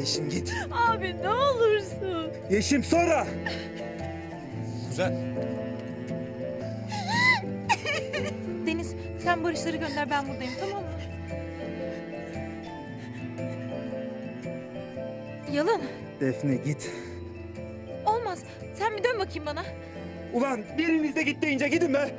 Yeşim git. Abi ne olursun. Yeşim sonra. Kuzen. Deniz sen Barışları gönder ben buradayım tamam mı? Yalın Defne git. olmaz. Sen bir dön bakayım bana. Ulan biriniz de git deyince gidin be.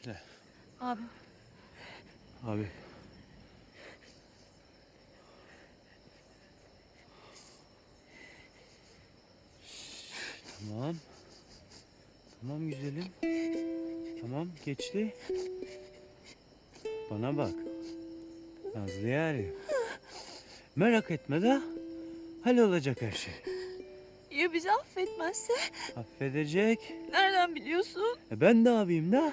Defne. Abi Abi. Tamam. Tamam güzelim. Tamam geçti. Bana bak. Nazlı yarim. Merak etme de hallolacak her şey. ya bizi affetmezse? Affedecek. Nereden biliyorsun? E ben de abiyim da.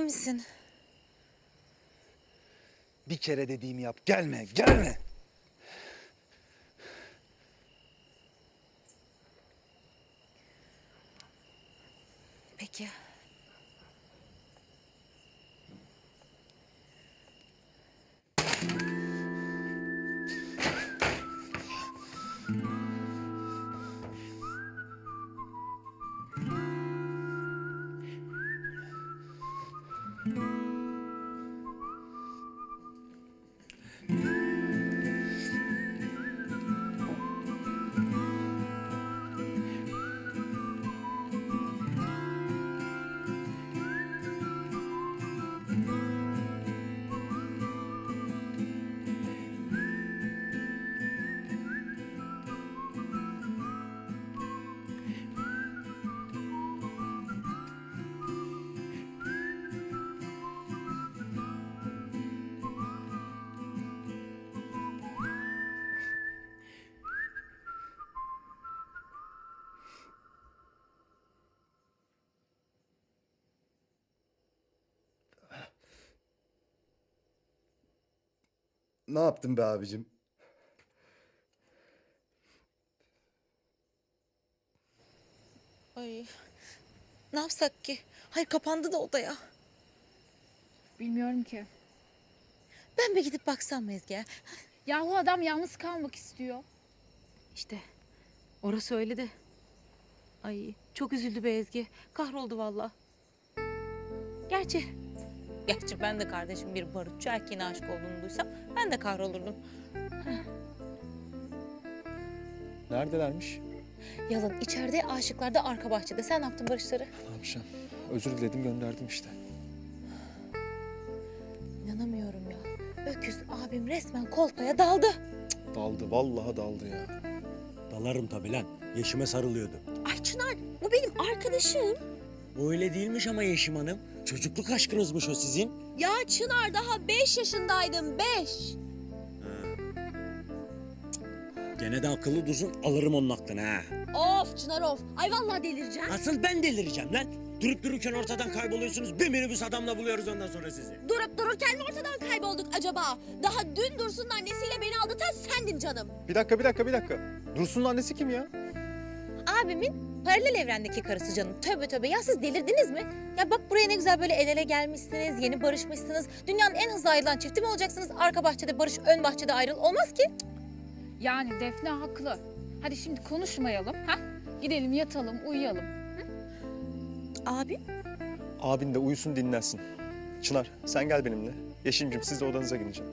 İyi misin? Bir kere dediğimi yap. Gelme, gelme. Peki. Ne yaptın be abicim? Ay. Ne yapsak ki? Hayır kapandı da odaya. Bilmiyorum ki. Ben bir gidip baksam mı Ezgi'ye? Yahu adam yalnız kalmak istiyor. İşte orası öyle de. Ay çok üzüldü be Ezgi. Kahroldu valla. Gerçi. Gerçi ben de kardeşim bir barutçu erkeğine aşık olduğunu duysam ben de kahrolurdum. Neredelermiş? Yalın içeride aşıklar da arka bahçede. Sen ne yaptın Barışları? Ne yapacağım? Özür diledim gönderdim işte. İnanamıyorum ya. Öküz abim resmen kolpaya daldı. Daldı vallahi daldı ya. Dalarım tabii lan. Yeşime sarılıyordu. Ay Çınar bu benim arkadaşım. O öyle değilmiş ama Yeşim Hanım. Çocukluk aşkınızmış o sizin. Ya Çınar daha 5 yaşındaydım 5. Gene de akıllı dursun alırım onun aklını ha. Of Çınar of. Ay vallahi delireceğim. Asıl ben delireceğim lan. Durup dururken ortadan kayboluyorsunuz. Bir minibüs adamla buluyoruz ondan sonra sizi. Durup dururken mi ortadan kaybolduk acaba? Daha dün Dursun'un annesiyle beni aldatan sendin canım. Bir dakika bir dakika bir dakika. Dursun'un annesi kim ya? Abimin paralel evrendeki karısı canım. Tövbe tövbe ya siz delirdiniz mi? Ya bak buraya ne güzel böyle el ele gelmişsiniz, yeni barışmışsınız. Dünyanın en hızlı ayrılan çifti mi olacaksınız? Arka bahçede barış, ön bahçede ayrıl. Olmaz ki. Yani Defne haklı. Hadi şimdi konuşmayalım. ha? Gidelim yatalım, uyuyalım. Abi Abin de uyusun dinlensin. Çınar sen gel benimle. Yeşim'cim siz de odanıza gideceğim.